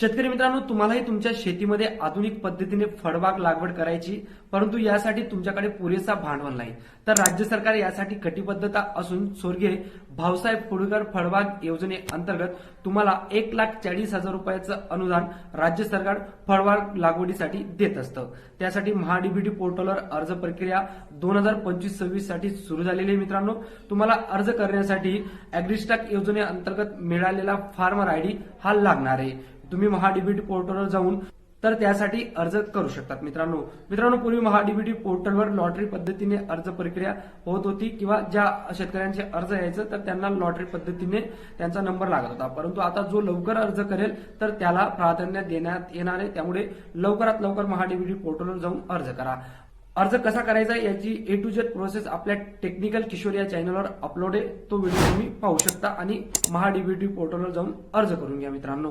शेतकरी मित्रांनो तुम्हालाही तुमच्या शेतीमध्ये आधुनिक पद्धतीने फळबाग लागवड करायची परंतु यासाठी तुमच्याकडे पुरेसा भांडवल नाही. तर राज्य सरकार यासाठी कटिबद्धता असून स्वर्गीय भाऊसाहेब फुडकर फळबाग योजनेअंतर्गत तुम्हाला एक लाख चाळीस हजार रुपयाचं अनुदान राज्य सरकार फळबाग लागवडीसाठी देत असतं. त्यासाठी महाडीबीटी पोर्टलवर अर्ज प्रक्रिया दोन हजार पंचवीस सव्वीससाठी सुरू झालेली आहे मित्रांनो. तुम्हाला अर्ज करण्यासाठी अॅग्रिस्टॅक योजनेअंतर्गत मिळालेला फार्मर आयडी हा लागणार आहे. तुम्ही महाडीबीटी पोर्टलवर जाऊन तर त्यासाठी अर्ज करू शकतात मित्रांनो. मित्रांनो पूर्वी महाडीबीटी पोर्टलवर लॉटरी पद्धतीने अर्ज प्रक्रिया होत होती किंवा ज्या शेतकऱ्यांचे अर्ज यायचं तर त्यांना लॉटरी पद्धतीने त्यांचा नंबर लागत होता. परंतु आता जो लवकर अर्ज करेल तर त्याला प्राधान्य देण्यात येणार आहे. त्यामुळे लवकरात लवकर महाडीबीटी पोर्टलवर जाऊन अर्ज करा. अर्ज कसा करायचा याची ए टू जेड प्रोसेस आपल्या टेक्निकल किशोर या चॅनलवर अपलोड आहे. तो व्हिडिओ तुम्ही पाहू शकता आणि महाडीबीटी पोर्टलवर जाऊन अर्ज करून घ्या मित्रांनो.